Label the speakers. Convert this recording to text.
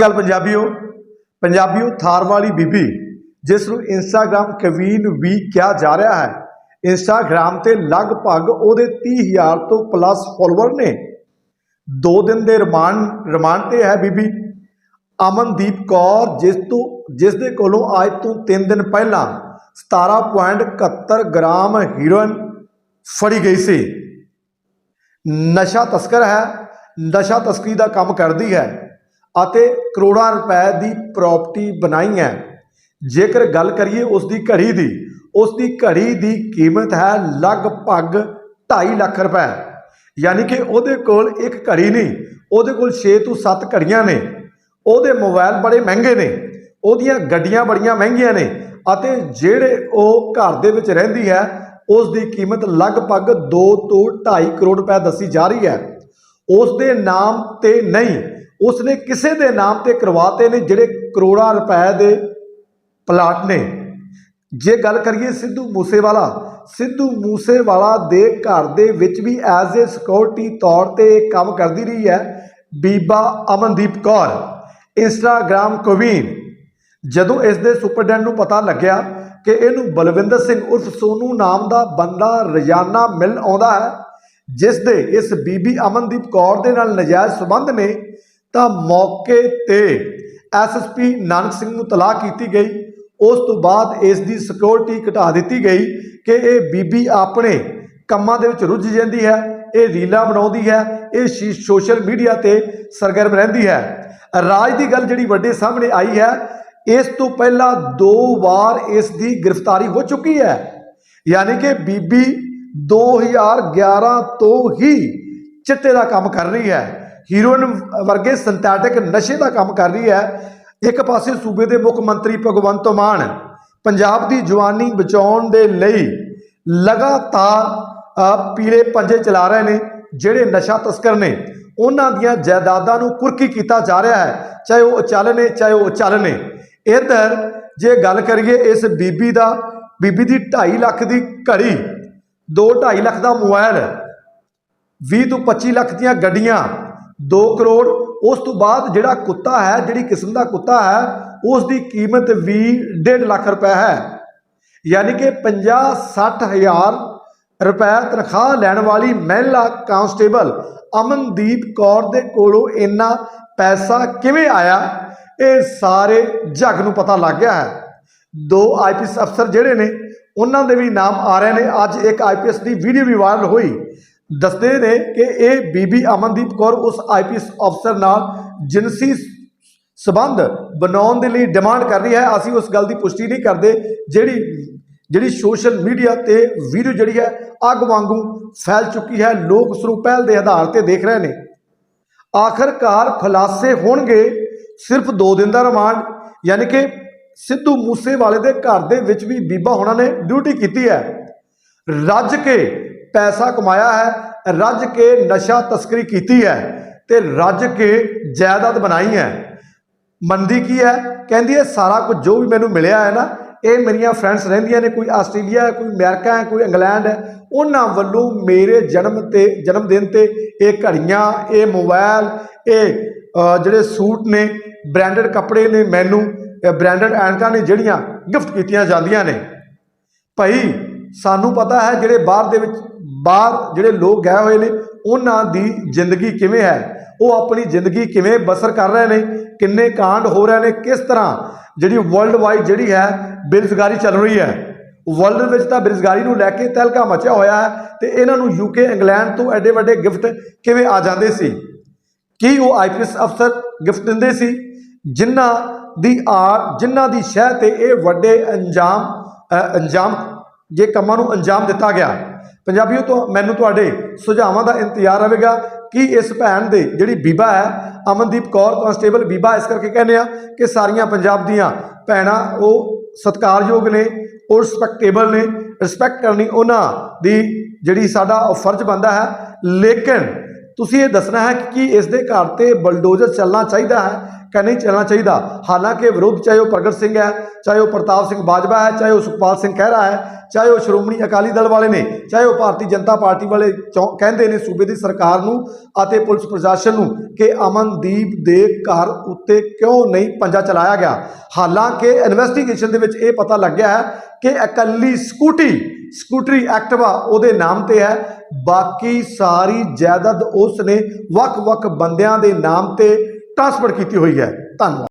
Speaker 1: ਗੱਲ ਪੰਜਾਬੀਓ? ਪੰਜਾਬੀਓ ਥਾਰ ਵਾਲੀ ਬੀਬੀ, ਜਿਸ ਨੂੰ ਇੰਸਟਾਗ੍ਰam ਕਵੀਨ ਵੀ ਕਿਹਾ ਜਾ ਰਿਹਾ ਹੈ ਇੰਸਟਾਗ੍ਰam ਤੇ ਲਗਭਗ ਉਹਦੇ 30000 ਤੋਂ ਪਲੱਸ ਫਾਲੋਅਰ ਨੇ। ਦੋ ਦਿਨ ਦੇ ਰਿਮਾਂਡ ਰਿਮਾਂਡ ਤੇ ਹੈ ਬੀਬੀ। ਅਮਨਦੀਪ ਕੌਰ, ਜਿਸ ਤੋਂ, ਜਿਸ ਦੇ ਕੋਲੋਂ ਅੱਜ ਤੋਂ 3 ਦਿਨ ਪਹਿਲਾਂ 17.71 ਗ੍ਰਾਮ ਹੀਰੋਇਨ ਫੜੀ ਗਈ ਸੀ। ਨਸ਼ਾ ਤਸਕਰ ਹੈ, ਨਸ਼ਾ ਤਸਕਰੀ ਦਾ ਕੰਮ ਕਰਦੀ ਹੈ। ਅਤੇ ਕਰੋੜਾਂ ਰੁਪਏ ਦੀ ਪ੍ਰਾਪਰਟੀ ਬਣਾਈ ਹੈ। ਜੇਕਰ ਗੱਲ ਕਰੀਏ ਉਸ ਦੀ ਘੜੀ ਦੀ, ਉਸ ਦੀ ਘੜੀ ਦੀ ਕੀਮਤ ਹੈ ਲਗਭਗ 2.5 ਲੱਖ ਰੁਪਏ। ਯਾਨੀ ਕਿ ਉਹਦੇ ਕੋਲ ਇੱਕ ਘੜੀ ਨਹੀਂ, ਉਹਦੇ ਕੋਲ 6 ਤੋਂ 7 ਘੜੀਆਂ ਨੇ। ਉਹਦੇ ਮੋਬਾਈਲ ਬੜੇ ਮਹਿੰਗੇ ਨੇ, ਉਹਦੀਆਂ ਗੱਡੀਆਂ ਬੜੀਆਂ ਮਹਿੰਗੀਆਂ ਨੇ ਅਤੇ ਜਿਹੜੇ ਉਹ ਘਰ ਦੇ ਵਿੱਚ ਰਹਿੰਦੀ ਹੈ, ਉਸ ਦੀ ਕੀਮਤ ਲਗਭਗ 2 ਤੋਂ 2.5 ਕਰੋੜ ਰੁਪਏ ਦੱਸੀ ਜਾ ਰਹੀ ਹੈ। ਉਸ ਦੇ ਨਾਮ ਤੇ ਨਹੀਂ ਉਸਨੇ ਕਿਸੇ ਦੇ ਨਾਮ ਤੇ ਕਰਵਾਤੇ ਨੇ, ਜਿਹੜੇ ਕਰੋੜਾਂ ਰੁਪਏ ਦੇ ਪਲਾਟ ਨੇ। ਜੇ ਗੱਲ ਕਰੀਏ ਸਿੱਧੂ ਮੂਸੇਵਾਲਾ ਸਿੱਧੂ ਮੂਸੇਵਾਲਾ ਦੇ ਘਰ ਦੇ ਵਿੱਚ ਵੀ ਐਜ਼ ਏ ਸਿਕਿਉਰਿਟੀ ਤੌਰ ਤੇ ਇਹ ਕੰਮ ਕਰਦੀ ਰਹੀ ਹੈ, ਬੀਬਾ ਅਮਨਦੀਪ ਕੌਰ ਇੰਸਟਾਗ੍ਰam ਕਵੀਨ। ਜਦੋਂ ਇਸ ਦੇ ਸੁਪਰਡੈਂਟ ਨੂੰ ਪਤਾ ਲੱਗਿਆ ਕਿ ਇਹਨੂੰ ਬਲਵਿੰਦਰ ਸਿੰਘ ਉਰਫ ਸੋਨੂ ਨਾਮ ਦਾ ਬੰਦਾ ਰੋਜ਼ਾਨਾ ਮਿਲ ਆਉਂਦਾ ਹੈ, ਜਿਸ ਦੇ ਇਸ ਬੀਬੀ ਅਮਨਦੀਪ ਕੌਰ ਦੇ ਨਾਲ ਨਜਾਇਜ਼ ਸਬੰਧ ਨੇ ਤਾਂ ਮੌਕੇ ਤੇ ਐਸਐਸਪੀ ਨਾਨਕ ਸਿੰਘ ਨੂੰ ਤਲਾਹ ਕੀਤੀ ਗਈ। ਉਸ ਤੋਂ ਬਾਅਦ ਇਸ ਦੀ ਸਿਕਿਉਰਿਟੀ ਘਟਾ ਦਿੱਤੀ ਗਈ ਕਿ ਇਹ ਬੀਬੀ ਆਪਣੇ ਕੰਮਾਂ ਦੇ ਵਿੱਚ ਰੁੱਝ ਜਾਂਦੀ ਹੈ, ਇਹ ਰੀਲਾਂ ਬਣਾਉਂਦੀ ਹੈ, ਇਹ ਸ਼ੀ- ਸੋਸ਼ਲ ਮੀਡੀਆ ਤੇ ਸਰਗਰਮ ਰਹਿੰਦੀ ਹੈ। ਰਾਜ ਦੀ ਗੱਲ ਜਿਹੜੀ ਵੱਡੇ ਸਾਹਮਣੇ ਆਈ ਹੈ, ਇਸ ਤੋਂ ਪਹਿਲਾਂ ਦੋ ਵਾਰ ਇਸ ਦੀ ਗ੍ਰਿਫਤਾਰੀ ਹੋ ਚੁੱਕੀ ਹੈ। ਯਾਨੀ ਕਿ ਬੀਬੀ 2011 ਤੋਂ ਹੀ ਚਿੱਟੇ ਦਾ ਕੰਮ ਕਰ ਰਹੀ ਹੈ। ਹੀਰੋਇਨ ਵਰਗੇ ਸਿੰਥੈਟਿਕ ਨਸ਼ੇ ਦਾ ਕੰਮ ਕਰ ਰਹੀ ਹੈ। ਇੱਕ ਪਾਸੇ ਸੂਬੇ ਦੇ ਮੁੱਖ ਮੰਤਰੀ ਭਗਵੰਤ ਮਾਨ ਪੰਜਾਬ ਦੀ ਜਵਾਨੀ ਬਚਾਉਣ ਦੇ ਲਈ ਲਗਾਤਾਰ ਪੀਲੇ ਪੰਜੇ ਚਲਾ ਰਹੇ ਨੇ, ਜਿਹੜੇ ਨਸ਼ਾ ਤਸਕਰ ਨੇ, ਉਹਨਾਂ ਦੀਆਂ ਜਾਇਦਾਦਾਂ ਨੂੰ ਕੁਰਕੀ ਕੀਤਾ ਜਾ ਰਿਹਾ ਹੈ, ਚਾਹੇ ਉਹ ਅਚਲ ਨੇ, ਚਾਹੇ ਉਹ ਅਚਲ ਨੇ। ਇੱਧਰ ਜੇ ਗੱਲ ਕਰੀਏ ਇਸ ਬੀਬੀ ਦਾ, ਬੀਬੀ ਦੀ 2.5 ਲੱਖ ਦੀ ਘੜੀ 2.5 ਲੱਖ ਦਾ ਮੋਬਾਈਲ 20 ਤੋਂ 25 ਲੱਖ ਦੀਆਂ ਗੱਡੀਆਂ 2 ਕਰੋੜ, ਉਸ ਤੋਂ ਬਾਅਦ ਜਿਹੜਾ ਕੁੱਤਾ ਹੈ, ਜਿਹੜੀ ਕਿਸਮ ਦਾ ਕੁੱਤਾ ਹੈ ਉਸ ਦੀ ਕੀਮਤ ਵੀ 1.5 ਲੱਖ ਰੁਪਏ ਹੈ। ਯਾਨੀ ਕਿ 50 60 ਹਜ਼ਾਰ ਰੁਪਏ ਤਨਖਾਹ ਲੈਣ ਵਾਲੀ ਮਹਿਲਾ ਕਾਂਸਟੇਬਲ ਅਮਨਦੀਪ ਕੌਰ ਦੇ ਕੋਲੋਂ ਇੰਨਾ ਪੈਸਾ ਕਿਵੇਂ ਆਇਆ, ਇਹ ਸਾਰੇ ਜੱਗ ਨੂੰ ਪਤਾ ਲੱਗ ਗਿਆ ਹੈ। ਦੋ ਆਈਪੀਐਸ ਅਫਸਰ ਜਿਹੜੇ ਨੇ, ਉਹਨਾਂ ਦੇ ਵੀ ਨਾਮ ਆ ਰਹੇ ਨੇ। ਅੱਜ ਇੱਕ ਆਈਪੀਐਸ ਦੀ ਵੀਡੀਓ ਵੀ ਵਾਇਰਲ ਹੋਈ। ਦੱਸਦੇ ਨੇ ਕਿ ਇਹ ਬੀਬੀ ਅਮਨਦੀਪ ਕੌਰ ਉਸ ਆਈਪੀਐਸ ਅਫਸਰ ਨਾਲ ਜਿਨਸੀ ਸਬੰਧ ਬਣਾਉਣ ਦੇ ਲਈ ਡਿਮਾਂਡ ਕਰ ਰਹੀ ਹੈ। ਅਸੀਂ ਉਸ ਗੱਲ ਦੀ ਪੁਸ਼ਟੀ ਨਹੀਂ ਕਰਦੇ। ਜਿਹੜੀ ਜਿਹੜੀ ਸੋਸ਼ਲ ਮੀਡੀਆ ਤੇ ਵੀਡੀਓ ਜਿਹੜੀ ਹੈ, ਅੱਗ ਵਾਂਗੂ ਫੈਲ ਚੁੱਕੀ ਹੈ। ਲੋਕ ਉਸ ਨੂੰ ਪਹਿਲ ਦੇ ਆਧਾਰ ਤੇ ਦੇਖ ਰਹੇ ਨੇ। ਆਖਰਕਾਰ ਖੁਲਾਸੇ ਹੋਣਗੇ ਸਿਰਫ 2 ਦਿਨ ਦਾ ਰਿਮਾਂਡ, ਯਾਨੀ ਕਿ ਸਿੱਧੂ ਮੂਸੇਵਾਲੇ ਦੇ ਘਰ ਦੇ ਵਿੱਚ ਵੀ ਬੀਬਾ ਹੋਣਾ ਨੇ ਡਿਊਟੀ ਕੀਤੀ ਹੈ। ਰੱਜ ਕੇ ਪੈਸਾ ਕਮਾਇਆ ਹੈ, ਰੱਜ ਕੇ ਨਸ਼ਾ ਤਸਕਰੀ ਕੀਤੀ ਹੈ ਤੇ ਰੱਜ ਕੇ ਜਾਇਦਾਦ ਬਣਾਈ ਹੈ। ਮੰਦੀ ਕੀ ਹੈ? ਕਹਿੰਦੀ ਹੈ, ਸਾਰਾ ਕੁਝ ਜੋ ਵੀ ਮੈਨੂੰ ਮਿਲਿਆ ਹੈ ਨਾ, ਇਹ ਮੇਰੀਆਂ ਫਰੈਂਡਸ ਰਹਿੰਦੀਆਂ ਨੇ, ਕੋਈ ਆਸਟ੍ਰੇਲੀਆ ਹੈ, ਕੋਈ ਅਮਰੀਕਾ ਹੈ, ਕੋਈ ਇੰਗਲੈਂਡ ਹੈ, ਉਹਨਾਂ ਵੱਲੋਂ ਮੇਰੇ ਜਨਮ ਤੇ, ਜਨਮ ਦਿਨ ਤੇ ਇਹ ਘੜੀਆਂ, ਇਹ ਮੋਬਾਈਲ ਇਹ ਜਿਹੜੇ ਸੂਟ ਨੇ ਬ੍ਰਾਂਡਡ ਕੱਪੜੇ ਨੇ ਮੈਨੂੰ ਬ੍ਰਾਂਡਡ ਐਨਕਾਂ ਨੇ ਜਿਹੜੀਆਂ ਗਿਫਟ ਕੀਤੀਆਂ ਜਾਂਦੀਆਂ ਨੇ। ਭਾਈ, ਸਾਨੂੰ ਪਤਾ ਹੈ ਜਿਹੜੇ ਬਾਹਰ ਦੇ ਵਿੱਚ ਬਾਹਰ ਜਿਹੜੇ ਲੋਕ ਗਏ ਹੋਏ ਨੇ, ਉਹਨਾਂ ਦੀ ਜ਼ਿੰਦਗੀ ਕਿਵੇਂ ਹੈ? ਉਹ ਆਪਣੀ ਜ਼ਿੰਦਗੀ ਕਿਵੇਂ ਬਸਰ ਕਰ ਰਹੇ ਨੇ? ਕਿੰਨੇ ਕਾਂਡ ਹੋ ਰਹੇ ਨੇ? ਕਿਸ ਤਰ੍ਹਾਂ ਜਿਹੜੀ ਵਰਲਡ ਵਾਈਡ ਜਿਹੜੀ ਹੈ, ਬੇਰੁਜ਼ਗਾਰੀ ਚੱਲ ਰਹੀ ਹੈ? ਵਰਲਡ ਵਿੱਚ ਤਾਂ ਬੇਰੁਜ਼ਗਾਰੀ ਨੂੰ ਲੈ ਕੇ ਤਹਿਲਕਾ ਮਚਿਆ ਹੋਇਆ ਹੈ ਤੇ ਇਹਨਾਂ ਨੂੰ ਯੂਕੇ ਇੰਗਲੈਂਡ ਤੋਂ ਐਡੇ ਵੱਡੇ ਗਿਫਟ ਕਿਵੇਂ ਆ ਜਾਂਦੇ ਸੀ? ਕੀ ਉਹ ਆਈਪੀਐਸ ਅਫਸਰ ਗਿਫਟ ਦਿੰਦੇ ਸੀ? ਜਿਨ੍ਹਾਂ ਦੀ ਆ ਜਿਨ੍ਹਾਂ ਦੀ ਸ਼ਹਿ ਤੇ ਇਹ ਵੱਡੇ ਅੰਜਾਮ ਅੰਜਾਮ, ਜੇ ਕੰਮਾਂ ਨੂੰ ਅੰਜਾਮ ਦਿੱਤਾ ਗਿਆ। ਪੰਜਾਬੀਓ ਤੋਂ ਮੈਨੂੰ ਤੁਹਾਡੇ ਸੁਝਾਵਾਂ ਦਾ ਇੰਤਜ਼ਾਰ ਰਹੇਗਾ ਕਿ ਇਸ ਭੈਣ ਦੇ ਜਿਹੜੀ ਬੀਬਾ ਹੈ, ਅਮਨਦੀਪ ਕੌਰ, ਕਾਂਸਟੇਬਲ ਬੀਬਾ, ਇਸ ਕਰਕੇ ਕਹਿੰਦੇ ਆ ਕਿ ਸਾਰੀਆਂ ਪੰਜਾਬ ਦੀਆਂ ਭੈਣਾਂ ਉਹ ਸਤਿਕਾਰਯੋਗ ਨੇ, ਉਹ ਰਿਸਪੈਕਟੇਬਲ ਨੇ ਰਿਸਪੈਕਟ ਕਰਨੀ ਉਹਨਾਂ ਦੀ ਜਿਹੜੀ ਸਾਡਾ ਉਹ ਫਰਜ਼ ਬਣਦਾ ਹੈ। ਲੇਕਿਨ ਤੁਸੀਂ ਇਹ ਦੱਸਣਾ ਹੈ ਕਿ ਕੀ ਇਸ ਦੇ ਘਰ ਤੇ ਬਲਡੋਜ਼ਰ ਚੱਲਣਾ ਚਾਹੀਦਾ ਹੈ। ਕਿ ਨਹੀਂ ਚੱਲਣਾ ਚਾਹੀਦਾ। ਹਾਲਾਂਕਿ ਵਿਰੋਧ ਚਾਹੇ ਉਹ ਪ੍ਰਗਟ ਸਿੰਘ ਹੈ, ਚਾਹੇ ਉਹ ਪ੍ਰਤਾਪ ਸਿੰਘ ਬਾਜਵਾ ਹੈ, ਚਾਹੇ ਉਹ ਸੁਖਪਾਲ ਸਿੰਘ ਖਹਿਰਾ ਹੈ, ਚਾਹੇ ਉਹ ਸ਼੍ਰੋਮਣੀ ਅਕਾਲੀ ਦਲ ਵਾਲੇ ਨੇ, ਚਾਹੇ ਉਹ ਭਾਰਤੀ ਜਨਤਾ ਪਾਰਟੀ ਵਾਲੇ ਚੌ- ਕਹਿੰਦੇ ਨੇ ਸੂਬੇ ਦੀ ਸਰਕਾਰ ਨੂੰ ਅਤੇ ਪੁਲਿਸ ਪ੍ਰਸ਼ਾਸਨ ਨੂੰ ਕਿ ਅਮਨਦੀਪ ਦੇ ਘਰ ਉੱਤੇ ਕਿਉਂ ਨਹੀਂ ਪੰਜਾ ਚਲਾਇਆ ਗਿਆ। ਹਾਲਾਂਕਿ ਇਨਵੈਸਟੀਗੇਸ਼ਨ ਦੇ ਵਿੱਚ ਇਹ ਪਤਾ ਲੱਗਿਆ ਹੈ ਕਿ ਇਕੱਲੀ ਸਕੂਟੀ, ਸਕੂਟਰੀ ਐਕਟਿਵਾ ਉਹਦੇ ਨਾਮ ਤੇ ਹੈ। ਬਾਕੀ ਸਾਰੀ ਜਾਇਦਾਦ ਉਸ ਨੇ ਵੱਖ-ਵੱਖ ਬੰਦਿਆਂ ਦੇ ਨਾਮ ਤੇ ਟ੍ਰਾਂਸਫਰ ਕੀਤੀ ਹੋਈ ਹੈ। ਧੰਨਵਾਦ।